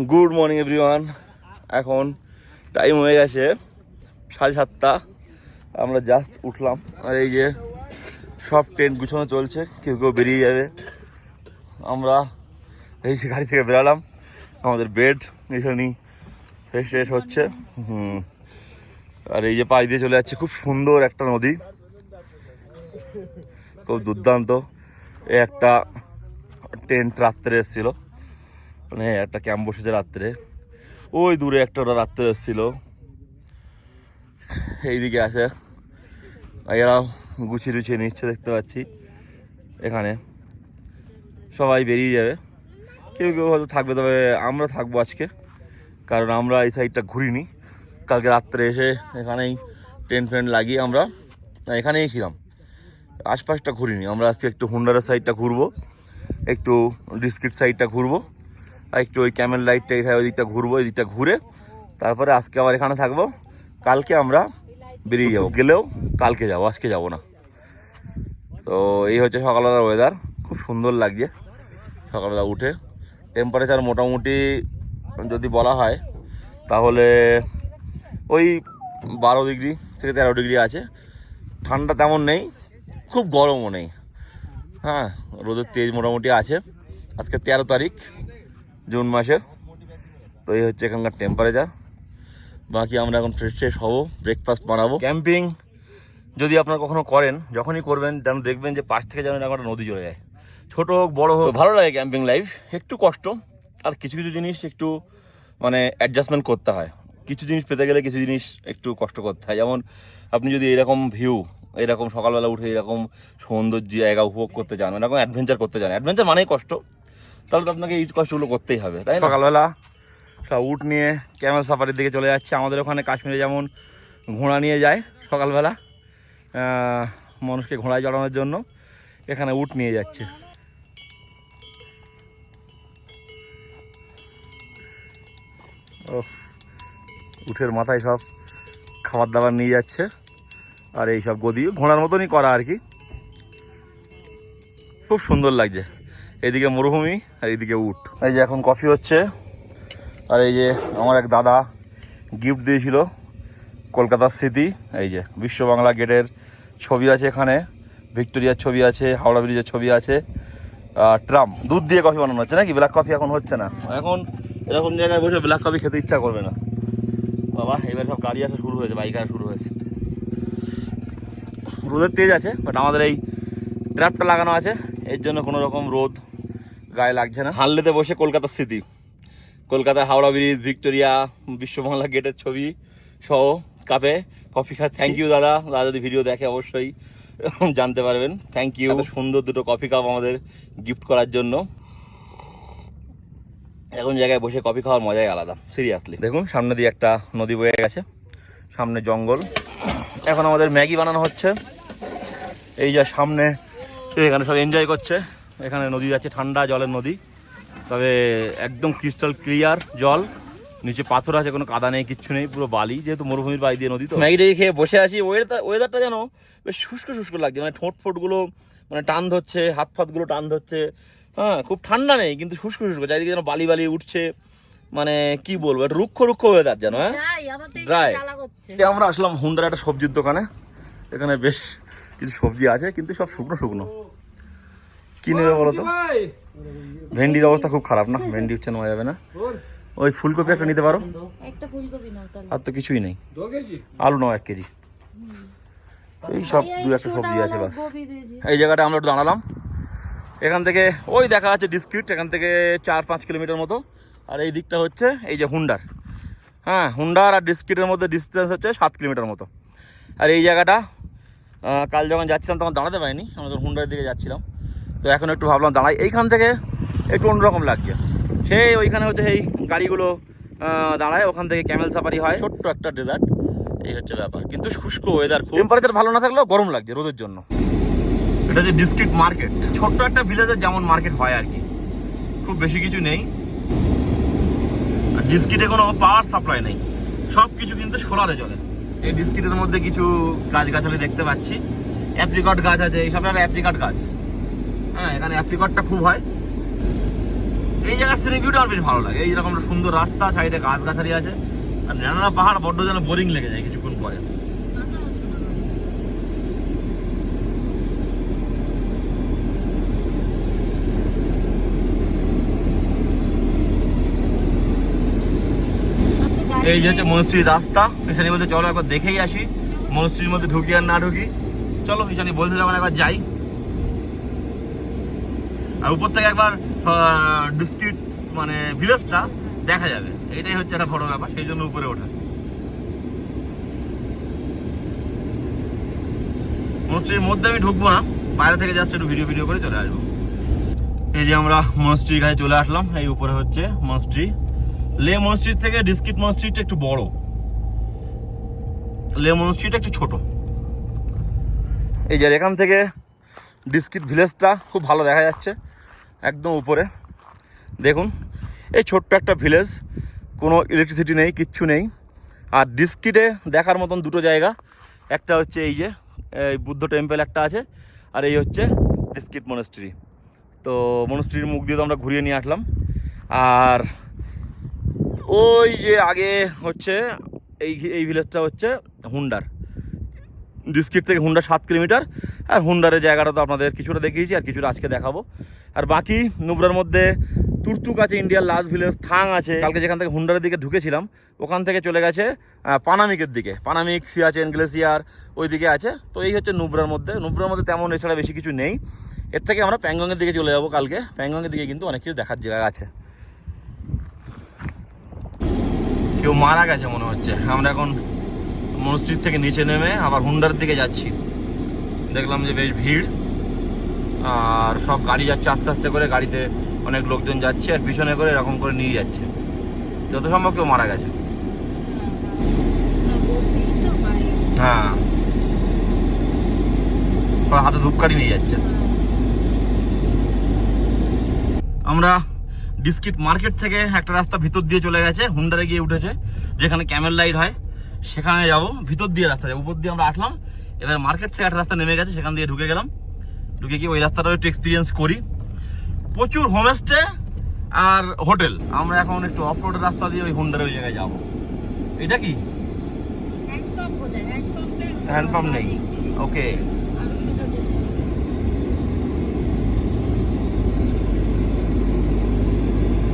Good morning everyone এখন time হয়ে গেছে সাড়ে সাতটা। আমরা জাস্ট উঠলাম। আর এই যে সব ট্রেন গুছানো চলছে, কেউ কেউ বেরিয়ে যাবে। আমরা এই যে গাড়ি থেকে বেরালাম। আমাদের বেড এখানেই ফ্রেশ ফ্রেশ হচ্ছে। হুম। আর এই যে পাশ দিয়ে চলে যাচ্ছে খুব সুন্দর একটা নদী। খুব দুর্দান্ত। একটা টেন্ট রাত্রে এসেছিল। মানে একটা ক্যাম্প বসেছে রাত্রে। ওই দূরে একটা ওরা রাত্রে এসেছিল। এইদিকে আছে। এরাও গুছিয়ে টুছিয়ে নিচ্ছে, দেখতে পাচ্ছি। এখানে সবাই বেরিয়ে যাবে। কেউ কেউ হয়তো থাকবে, তবে আমরা থাকব আজকে। কারণ আমরা এই সাইডটা ঘুরিনি। কালকে রাত্রে এসে এখানেই টেন্ট ফ্রেন্ট লাগিয়ে আমরা এখানেই ছিলাম। আশপাশটা ঘুরিনি। আমরা আজকে একটু হুন্ডারের সাইডটা ঘুরবো। একটু ডিস্কিট সাইডটা ঘুরবো। একটু ওই ক্যামেল লাইটটা এই ওই দিকটা ঘুরবো, এই দিকটা ঘুরে তারপরে আজকে আবার এখানে থাকব। কালকে আমরা বেরিয়ে যাব। গেলেও কালকে যাব, আজকে যাব না। তো এই হচ্ছে সকালবেলার ওয়েদার খুব সুন্দর লাগছে সকালবেলা উঠে। টেম্পারেচার মোটামুটি যদি বলা হয়, তাহলে ওই বারো ডিগ্রি থেকে তেরো ডিগ্রি আছে। ঠান্ডা তেমন নেই, খুব গরমও নেই। হ্যাঁ রোদের তেজ মোটামুটি আছে। আজকে তেরো তারিখ। জুন মাসের। তো এই হচ্ছে এখানকার টেম্পারেচার বাকি আমরা এখন ফ্রেশ ফ্রেশ হব ব্রেকফাস্ট বানাবো। ক্যাম্পিং যদি আপনারা কখনো করেন, যখনই করবেন, যেন দেখবেন যে পাশ থেকে এরকম একটা নদী চলে যায়। ছোট হোক, বড় হোক। ভালো লাগে ক্যাম্পিং লাইফ একটু কষ্ট, আর কিছু কিছু জিনিস একটু মানে অ্যাডজাস্টমেন্ট করতে হয়। কিছু জিনিস পেতে গেলে কিছু জিনিস একটু কষ্ট করতে হয়। যেমন, আপনি যদি এরকম ভিউ এরকম সকালবেলা উঠে এরকম সৌন্দর্য জায়গা উপভোগ করতে চান, এরকম অ্যাডভেঞ্চার করতে চান। অ্যাডভেঞ্চার মানেই কষ্ট। তাহলে তো আপনাকে এই কষ্টগুলো করতেই হবে, তাই না? সকালবেলা সব উট নিয়ে ক্যামেল সাফারির দিকে চলে যাচ্ছে। আমাদের ওখানে কাশ্মীরে যেমন ঘোড়া নিয়ে যায় সকালবেলা মানুষকে ঘোড়ায় চড়ানোর জন্য এখানে উট নিয়ে যাচ্ছে। ও উঠের মাথায় সব খাবার দাবার নিয়ে যাচ্ছে, আর এই সব গদি ঘোড়ার মতনই করা আর কি। খুব সুন্দর লাগছে। এদিকে মরুভূমি আর এদিকে উট। এই যে এখন কফি হচ্ছে। আর এই যে আমার এক দাদা গিফট দিয়েছিল কলকাতার স্মৃতি। এই যে বিশ্ব বাংলা গেটের ছবি আছে এখানে। ভিক্টোরিয়ার ছবি আছে, হাওড়া ব্রিজের ছবি আছে। ট্রাম, দুধ দিয়ে কফি বানানো হচ্ছে নাকি? ব্ল্যাক কফি এখন হচ্ছে না। এখন এরকম জায়গায় বসে ব্ল্যাক কফি খেতে ইচ্ছা করবে না। বাবা, এবার সব গাড়ি আসা শুরু হয়েছে বাইক আসা শুরু হয়েছে। রোদের তেজ আছে বাট আমাদের এই ট্র্যাপটা লাগানো আছে। এর জন্য কোনো রকম রোদ গায়ে লাগছে না। হানলেতে বসে কলকাতার স্মৃতি। কলকাতা হাওড়া ব্রিজ ভিক্টোরিয়া বিশ্ববাংলা গেটের ছবি সহ কাপে কফি খা থ্যাংক ইউ দাদা। দাদা যদি ভিডিও দেখে অবশ্যই জানতে পারবেন। থ্যাংক ইউ সুন্দর দুটো কফি কাপ আমাদের গিফট করার জন্য। এখন জায়গায় বসে কফি খাওয়ার মজাই আলাদা সিরিয়াসলি দেখুন সামনে দিয়ে একটা নদী বয়ে গেছে সামনে জঙ্গল। এখন আমাদের ম্যাগি বানানো হচ্ছে। এই যা সামনে এখানে সব এনজয় করছে। এখানে নদী আছে ঠান্ডা জলের নদী। তবে একদম ক্রিস্টাল ক্লিয়ার জল। নিচে পাথর আছে কোনো কাদা নেই কিচ্ছু নেই পুরো বালি যেহেতু মরুভূমির বাড়ি দিয়ে নদী তো। ম্যাগিটাই খেয়ে বসে আছি ওয়েদার ওয়েদারটা যেন বেশ শুষ্ক শুষ্ক লাগছে মানে ঠোঁট ফোটগুলো মানে টান ধরছে হাত ফাতগুলো টান ধরছে। হ্যাঁ খুব ঠান্ডা নেই কিন্তু শুষ্ক শুষ্ক চারিদিকে যেন বালি বালি উঠছে। মানে কি বলব একটা রুক্ষ রুক্ষ ওয়েদার যেন হ্যাঁ। এই আমরা আসলাম হুন্ডার একটা সবজির দোকানে। এখানে বেশ কিছু সবজি আছে কিন্তু সব শুকনো শুকনো। কি নেবে বলো তো? ভেন্ডির অবস্থা খুব খারাপ না? ভেন্ডি হচ্ছে নেওয়া যাবে না। ওই ফুলকপি একটা নিতে পারো? একটা ফুলকপি নাও তাহলে। আর তো কিছুই নেই। আলু নাও এক কেজি। এই সব দু একটা সবজি আছে বাস। এই জায়গাটা আমরা একটু দাঁড়ালাম। এখান থেকে ওই দেখা আছে ডিস্ট্রিক্ট এখান থেকে চার পাঁচ কিলোমিটার মতো। আর এই দিকটা হচ্ছে এই যে হুন্ডার। হ্যাঁ হুন্ডার আর ডিস্ট্রিক্টের মধ্যে ডিস্টেন্স হচ্ছে সাত কিলোমিটার মতো। আর এই জায়গাটা কাল যখন যাচ্ছিলাম তখন দাঁড়াতে পারিনি। আমরা যখন হুন্ডারের দিকে যাচ্ছিলাম। তো এখন একটু ভাবলাম দাঁড়াই। এইখান থেকে একটু অন্যরকম লাগছে। সেই ওইখানে হচ্ছে এই গাড়িগুলো দাঁড়ায়। ওখান থেকে ক্যামেল সাফারি হয়। ছোট্ট একটা ডেজার্ট এই হচ্ছে ব্যাপার। কিন্তু শুষ্ক ওয়েদার টেম্পারেচার ভালো না থাকলেও গরম লাগছে রোদের জন্য। এটা হচ্ছে ডিস্ট্রিক্ট মার্কেট ছোট্ট একটা ভিলেজের যেমন মার্কেট হয় আর কি। খুব বেশি কিছু নেই। ডিস্ট্রিক্টে কোনো পাওয়ার সাপ্লাই নেই। সব কিছু কিন্তু সোলারে চলে। এই ডিস্ট্রিক্টের মধ্যে কিছু গাছ গাছালি দেখতে পাচ্ছি। অ্যাপ্রিকট গাছ আছে। এইসব অ্যাপ্রিকট গাছ। হ্যাঁ এখানে অ্যাপ্রিকটটা খুব হয়। এই জায়গার সিনিক ভিউটা আমার বেশ ভালো লাগে। এই রকম সুন্দর রাস্তা, সাইডে গাছ গাছালি আছে। আর নানা পাহাড়, বড্ড যেন বোরিং লেগে যায় কিছুক্ষণ পরে। এই যে হচ্ছে মনস্ট্রির রাস্তা। ঈশানি বলতে চলো একবার দেখেই আসি। মনস্ট্রির মধ্যে ঢুকি আর না ঢুকি। চলো, ঈশানি বলতে যাবেন একবার যাই। আর উপর থেকে একবার ডিস্ট্রিক্ট মানে ভিলেজটা দেখা যাবে। এটাই হচ্ছে একটা বড় ব্যাপার, সেই জন্য উপরে ওঠা। মনস্ট্রির মধ্যে আমি ঢুকবো না, বাইরে থেকে জাস্ট একটু ভিডিও ভিডিও করে চলে আসব। এই যে আমরা মনস্ট্রির কাছে চলে আসলাম, এই উপরে হচ্ছে মনস্ট্রি লে মসজিদ থেকে ডিস্কিট মসজিদটা একটু বড়। লে মসজিদটা একটু ছোট। এই যে এখান থেকে ডিস্কিট ভিলেজটা খুব ভালো দেখা যাচ্ছে। একদম উপরে। দেখুন, এই ছোট্ট একটা ভিলেজ কোনো ইলেকট্রিসিটি নেই, কিচ্ছু নেই। আর ডিস্কিটে দেখার মতন দুটো জায়গা, একটা হচ্ছে এই যে, এই বুদ্ধ টেম্পল একটা আছে, আর এই হচ্ছে ডিস্কিট মনেস্ট্রি তো মনেস্ট্রির মুখ দিয়ে তো আমরা ঘুরিয়ে নিয়ে আসলাম। আর ওই যে আগে হচ্ছে, এই এই ভিলেজটা হচ্ছে হুন্ডার। ডিস্ট্রিক্ট থেকে হুন্ডা সাত কিলোমিটার। আর হুন্ডারের জায়গাটা তো আপনাদের কিছুটা দেখিয়েছি, আর কিছুটা আজকে দেখাবো। আর বাকি নুবরার মধ্যে তুর্তুক আছে, ইন্ডিয়ার লাস্ট ভিলেজ, থাং আছে। কালকে যেখান থেকে হুন্ডারের দিকে ঢুকেছিলাম, ওখান থেকে চলে গেছে পানামিকের দিকে। পানামিক, সিয়াচেন, গ্লেসিয়ার ওই দিকে আছে। তো এই হচ্ছে নুবরার মধ্যে। নুবরার মধ্যে তেমন এছাড়া বেশি কিছু নেই। এর থেকে আমরা প্যাংগংয়ের দিকে চলে যাব কালকে। প্যাংগংয়ের দিকে কিন্তু অনেক কিছু দেখার জায়গা আছে। কেউ মারা গেছে মনে হচ্ছে। আমরা এখন মসজিদ থেকে নিচে নেমে আবার হুন্ডার দিকে যাচ্ছি। দেখলাম যে বেশ ভিড়। আর সব গাড়ি যাচ্ছে, আস্তে আস্তে করে গাড়িতে অনেক লোকজন যাচ্ছে আর পিছনে করে এরকম করে নিয়ে যাচ্ছে। যত সম্ভব কেউ মারা গেছে। হ্যাঁ। হাতে ধূপকাঠি নিয়ে যাচ্ছে। আমরা ডিস্কিট মার্কেট থেকে একটা রাস্তা ভিতর দিয়ে চলে গেছে, হুন্ডারে গিয়ে উঠেছে, যেখানে ক্যামেল লাইট হয়। সেখানে যাব ভিতর দিয়ে রাস্তা যাব উপর দিয়ে আমরা আসলাম। এবার মার্কেট থেকে একটা রাস্তা নেমে গেছে সেখান দিয়ে ঢুকে গেলাম। ঢুকে গিয়ে ওই রাস্তাটা একটু এক্সপিরিয়েন্স করি। প্রচুর হোমস্টে আর হোটেল আমরা এখন একটু অফ রোডের রাস্তা দিয়ে ওই হুন্ডারে ওই জায়গায় যাব। এটা কি? হ্যান্ডপাম্প নেই। ওকে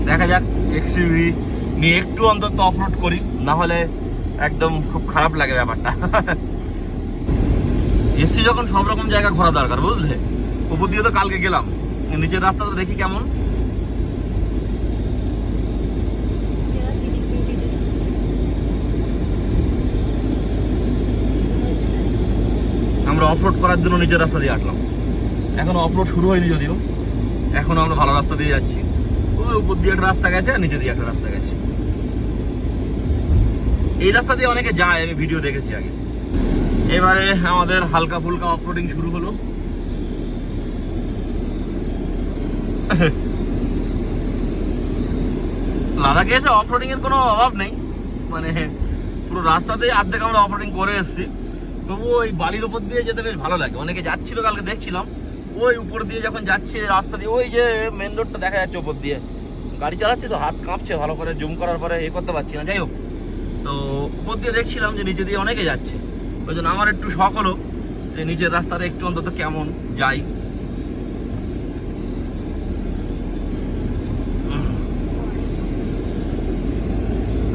দেখা যাক এক্সইউভি নিয়ে একটু অন্তত অফ রোড করি। না হলে একদম খুব খারাপ লাগে ব্যাপারটা। এসছি যখন সব রকম জায়গা ঘোরা দরকার, বুঝলে? উপর দিয়ে তো কালকে গেলাম। নিচের রাস্তাটা দেখি কেমন। আমরা অফরোড করার জন্য নিচের রাস্তা দিয়ে আসলাম এখনও অফরোড শুরু হয়নি যদিও। এখনও আমরা ভালো রাস্তা দিয়ে যাচ্ছি। ওই উপর দিয়ে একটা রাস্তা গেছে আর নিচে দিয়ে একটা রাস্তা গেছে। এই রাস্তা দিয়ে অনেকে যায়, আমি ভিডিও দেখেছি আগে। এবারে আমাদের হালকা ফুলকা অফরোডিং শুরু হলো। লাদাখে এসে অফরোডিং এর কোনো অভাব নেই। মানে পুরো রাস্তাতেই আর্ধেক আমরা অফরোডিং করে এসেছি। তবু ওই বালির উপর দিয়ে যেতে বেশ ভালো লাগে। অনেকে যাচ্ছিল, কালকে দেখছিলাম। ওই উপর দিয়ে যখন যাচ্ছি রাস্তা দিয়ে, ওই যে মেন রোডটা দেখা যাচ্ছে উপর দিয়ে। গাড়ি চালাচ্ছি তো, হাত কাঁপছে, ভালো করে জুম করার পরে এ করতে পারছি না। যাই হোক। তো উপর দিয়ে দেখছিলাম যে নিচে দিয়ে অনেকে যাচ্ছে। ওই জন্য আমার একটু শখ হলো যে নিচের রাস্তাটা একটু অন্তত কেমন যাই।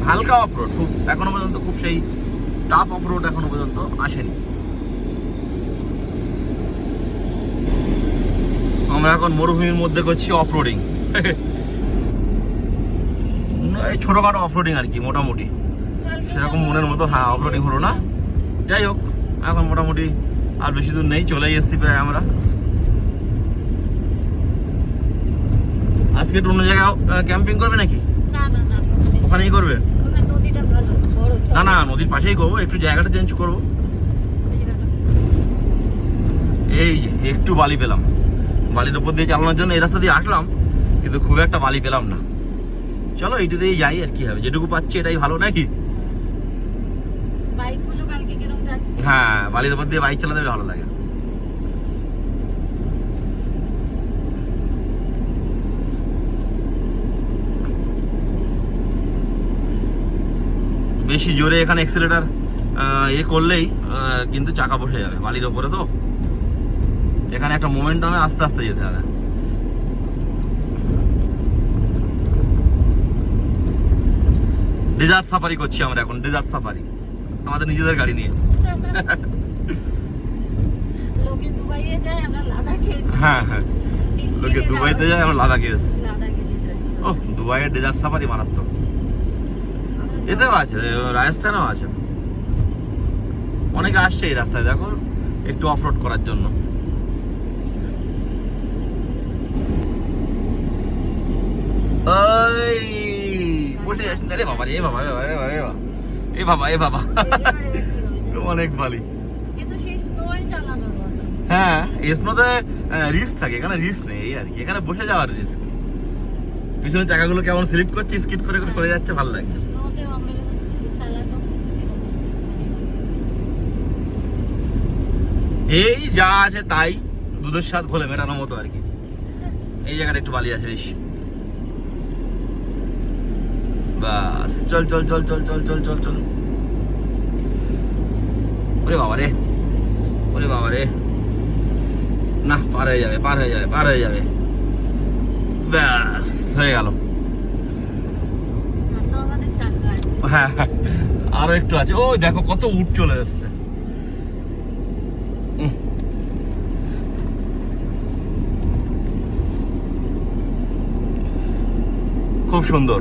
হালকা অফরোড খুব এখনও পর্যন্ত খুব সেই টাফ অফরোড এখনও পর্যন্ত আসেনি। আমরা এখন মরুভূমির মধ্যে করছি অফ রোডিং এই ছোটখাটো অফ রোডিং আর কি, মোটামুটি। সেরকম মনের মতো হ্যাঁ অফরোডিং হলো না। যাই হোক এখন মোটামুটি আর বেশি দূর নেই চলেই এসছি প্রায় আমরা। আজকে একটু অন্য জায়গায় ক্যাম্পিং করবে নাকি? ওখানেই করবে? না না নদীর পাশেই করব একটু জায়গাটা চেঞ্জ করব। এই যে একটু বালি পেলাম। বালির উপর দিয়ে চালানোর জন্য এই রাস্তা দিয়ে আসলাম কিন্তু খুব একটা বালি পেলাম না। চলো এইটা দিয়ে যাই আর কি হবে। যেটুকু পাচ্ছি এটাই ভালো নাকি? হ্যাঁ বালির উপর দিয়ে বাইক চালাতে ভালো লাগে। বেশি জোরে এখানে এক্সিলেটার এ করলেই কিন্তু চাকা বসে যাবে বালির ওপরে তো। এখানে একটা মোমেন্টামে আস্তে আস্তে যেতে হবে। ডেজার্ট সাফারি করছি আমরা এখন ডেজার্ট সাফারি আমাদের নিজেদের গাড়ি নিয়ে। লোকে দুবাইয়ে যায় আমরা লাদাখে হ্যাঁ হ্যাঁ। লোকে দুবাইতে যায় আমরা লাদাখে এসেছি ও দুবাইয়ের ডেজার্ট সাফারি মারাত্মক। এতেও আছে রাজস্থানেও আছে। অনেকে আসছে এই রাস্তায় দেখো একটু অফ রোড করার জন্য। ওই বসে আরে বাবা রে বাবা এ বাবা, এ বাবা, এ বাবা এ বাবা। অনেক ভালো হ্যাঁ স্নোতে রিস্ক থাকে এখানে রিস্ক নেই এই আর কি। এখানে বসে যাওয়ার রিস্ক পিছনে চাকাগুলো কেমন স্লিপ করছে স্কিট করে করে করে যাচ্ছে ভালো লাগছে। এই যা আছে তাই দুধের স্বাদ ঘোলে মেটানোর মতো আর কি। এই জায়গাটা একটু বালি আছে বেশি। বাস। চল চল চল চল চল চল চল চল। ওরে বাবা রে। ওরে বাবা রে। না পার হয়ে যাবে পার হয়ে যাবে পার হয়ে যাবে। ব্যাস হয়ে গেল। হ্যাঁ হ্যাঁ, আরও একটু আছে। ও দেখো কত উঠ চলে উম। খুব সুন্দর।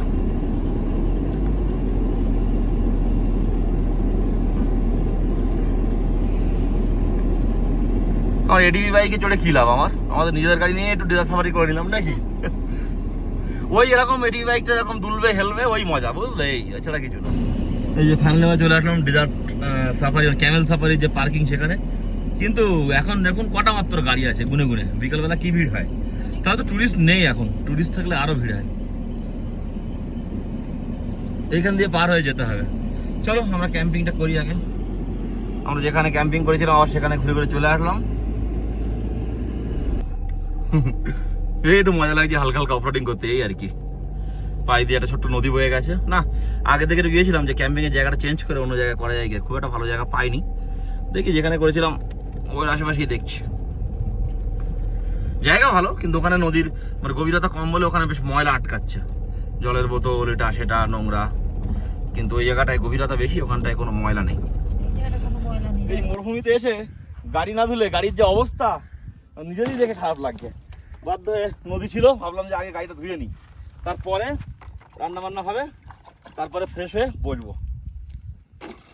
আমার এডিবি বাইকে চড়ে কি লাভ আমার? আমাদের নিজেদের গাড়ি নিয়ে একটু ডেজার সাফারি করে নিলাম নাকি? ওই এরকম এডিবি বাইকটা এরকম দুলবে, হেলবে, ওই মজা, বুঝলে? এই, এছাড়া কিছু না। এই যে ফাইনালে চলে আসলাম ডেজার্ট সাফারি ক্যামেল সাফারি যে পার্কিং সেখানে। কিন্তু এখন দেখুন কটা মাত্র গাড়ি আছে গুনে গুনে। বিকালবেলা কি ভিড় হয়? তাহলে তো টুরিস্ট নেই এখন। টুরিস্ট থাকলে আরও ভিড় হয়। এইখান দিয়ে পার হয়ে যেতে হবে। চলো আমরা ক্যাম্পিংটা করি আগে। আমরা যেখানে ক্যাম্পিং করেছিলাম, আবার সেখানে ঘুরে ঘুরে চলে আসলাম। একটু মজা লাগছে হালকা হালকা অফরোডিং করতে এই আর কি। পায়ে দিয়ে একটা ছোট্ট নদী বয়ে গেছে। না আগে থেকে একটু গিয়েছিলাম যে ক্যাম্পিং এর জায়গাটা চেঞ্জ করে অন্য জায়গায় করা যায় খুব একটা ভালো জায়গা পাইনি। দেখি যেখানে করেছিলাম ওই আশেপাশেই দেখছি। জায়গা ভালো কিন্তু ওখানে নদীর মানে গভীরতা কম বলে ওখানে বেশ ময়লা আটকাচ্ছে। জলের বোতল এটা সেটা নোংরা। কিন্তু ওই জায়গাটায় গভীরতা বেশি ওখানটায় কোনো ময়লা নেই। কোনো ময়লা নেই। এই মরুভূমিতে এসে গাড়ি না ধুলে গাড়ির যে অবস্থা নিজেরই দেখে খারাপ লাগছে। বাধ্য হয়ে নদী ছিল, ভাবলাম যে আগে গাড়িটা ধুয়ে নিই। তারপরে রান্না বান্না হবে, তারপরে ফ্রেশ হয়ে বসবো।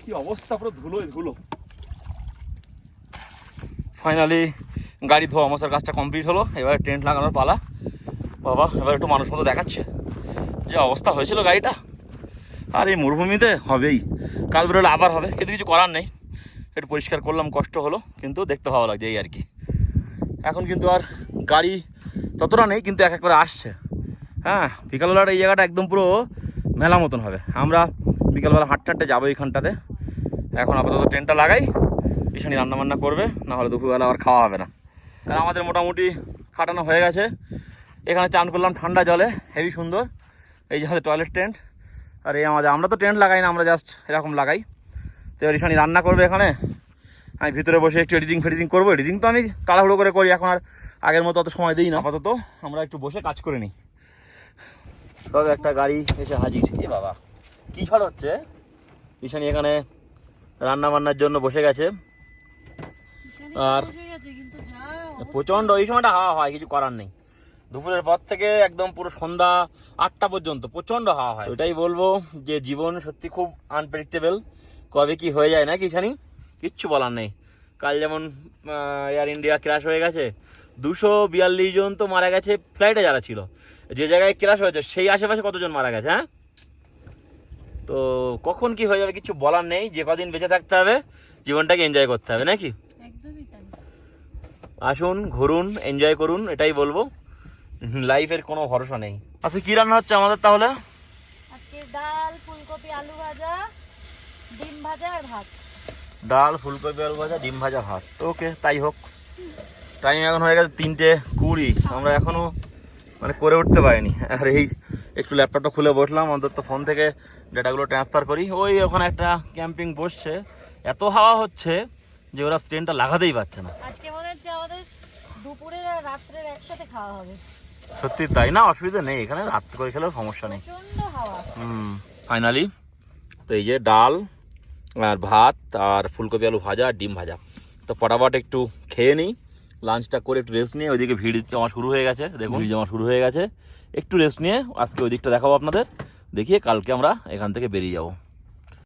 কি অবস্থা, পুরো ধুলোই ধুলো। ফাইনালি গাড়ি ধোয়া মশার কাজটা কমপ্লিট হলো, এবারে টেন্ট লাগানোর পালা। বাবা, এবার একটু মানুষ মতো দেখাচ্ছে যে অবস্থা হয়েছিল গাড়িটা। আর এই মরুভূমিতে হবেই। কাল বেরোলে আবার হবে, কিন্তু কিছু করার নেই। একটু পরিষ্কার করলাম, কষ্ট হলো, কিন্তু দেখতে ভালো লাগছে এই আর কি। এখন কিন্তু আর গাড়ি ততটা নেই, কিন্তু এক এক করে আসছে। হ্যাঁ বিকালবেলার এই জায়গাটা একদম পুরো মেলা মতন হবে। আমরা বিকালবেলা হাঁটতে হাঁটতে যাব এইখানটাতে। এখন আপাতত ট্রেনটা লাগাই ঈশানি রান্নাবান্না করবে না হলে দুপুরবেলা আবার খাওয়া হবে না। আর আমাদের মোটামুটি খাটানো হয়ে গেছে। এখানে চান করলাম ঠান্ডা জলে, হেভি সুন্দর। এই যে আমাদের টয়লেট টেন্ট। আর এই আমাদের, আমরা তো টেন্ট লাগাই না, আমরা জাস্ট এরকম লাগাই। তো এবার রান্না করবে এখানে। আমি ভিতরে বসে একটু এডিটিং ফেডিটিং করব। এডিটিং তো আমি তাড়াহুড়ো করে করি এখন আর আগের মতো অত সময় দিই না। আপাতত আমরা একটু বসে কাজ করে নিই। সব একটা গাড়ি এসে হাজির। এ বাবা কি ঝড় হচ্ছে? ঈশানি এখানে রান্না বান্নার জন্য বসে গেছে। আর- প্রচণ্ড এই সময়টা হাওয়া হয় কিছু করার নেই। দুপুরের পর থেকে একদম পুরো সন্ধ্যা আটটা পর্যন্ত প্রচণ্ড হাওয়া হয়। ওটাই বলব যে জীবন সত্যি খুব আনপ্রেডিক্টেবল কবে কি হয়ে যায় না কি জানি কিচ্ছু বলার নেই। কাল যেমন এয়ার ইন্ডিয়া ক্র্যাশ হয়ে গেছে দুশো বিয়াল্লিশ জন তো মারা গেছে ফ্লাইটে যারা ছিল। যে জায়গায় ক্র্যাশ হয়েছে সেই আশেপাশে কতজন মারা গেছে হ্যাঁ? তো কখন কি হয়ে যাবে কিছু বলার নেই যে কদিন বেঁচে থাকতে হবে জীবনটাকে এনজয় করতে হবে নাকি? আসুন ঘুরুন এনজয় করুন এটাই বলব। লাইফের কোনো ভরসা নেই। আচ্ছা কি রান্না হচ্ছে আমাদের তাহলে? আজকে ডাল ফুলকপি আলু ভাজা ডিম ভাজা আর ভাত। ডাল ফুলকপি আলু ভাজা ডিম ভাজা ভাত। ওকে তাই হোক। টাইম এখন হয়ে গেছে তিনটে কুড়ি। আমরা এখনও মানে করে উঠতে পারিনি। আর এই একটু ল্যাপটপটা খুলে বসলাম। অন্তত ফোন থেকে ডেটাগুলো ট্রান্সফার করি। ওই ওখানে একটা ক্যাম্পিং বসছে। এত হাওয়া হচ্ছে যে ওরা স্ট্রেনটা লাগাতেই পারছে না। আজকে মনে হচ্ছে আমাদের দুপুরের আর রাত্রের একসাথে খাওয়া হবে। সত্যি তাই না? অসুবিধা নেই। এখানে রাত্রে করে খেলেও সমস্যা নেই। হুম ফাইনালি তো এই যে ডাল আর ভাত আর ফুলকপি আলু ভাজা আর ডিম ভাজা। তো ফটাফট একটু খেয়ে নিই লাঞ্চটা করে একটু রেস্ট নিয়ে ওইদিকে ভিড় জমা শুরু হয়ে গেছে দেখুন। ভিড় জমা শুরু হয়ে গেছে। একটু রেস্ট নিয়ে আজকে ওই দিকটা দেখাবো আপনাদের দেখিয়ে কালকে আমরা এখান থেকে বেরিয়ে যাব।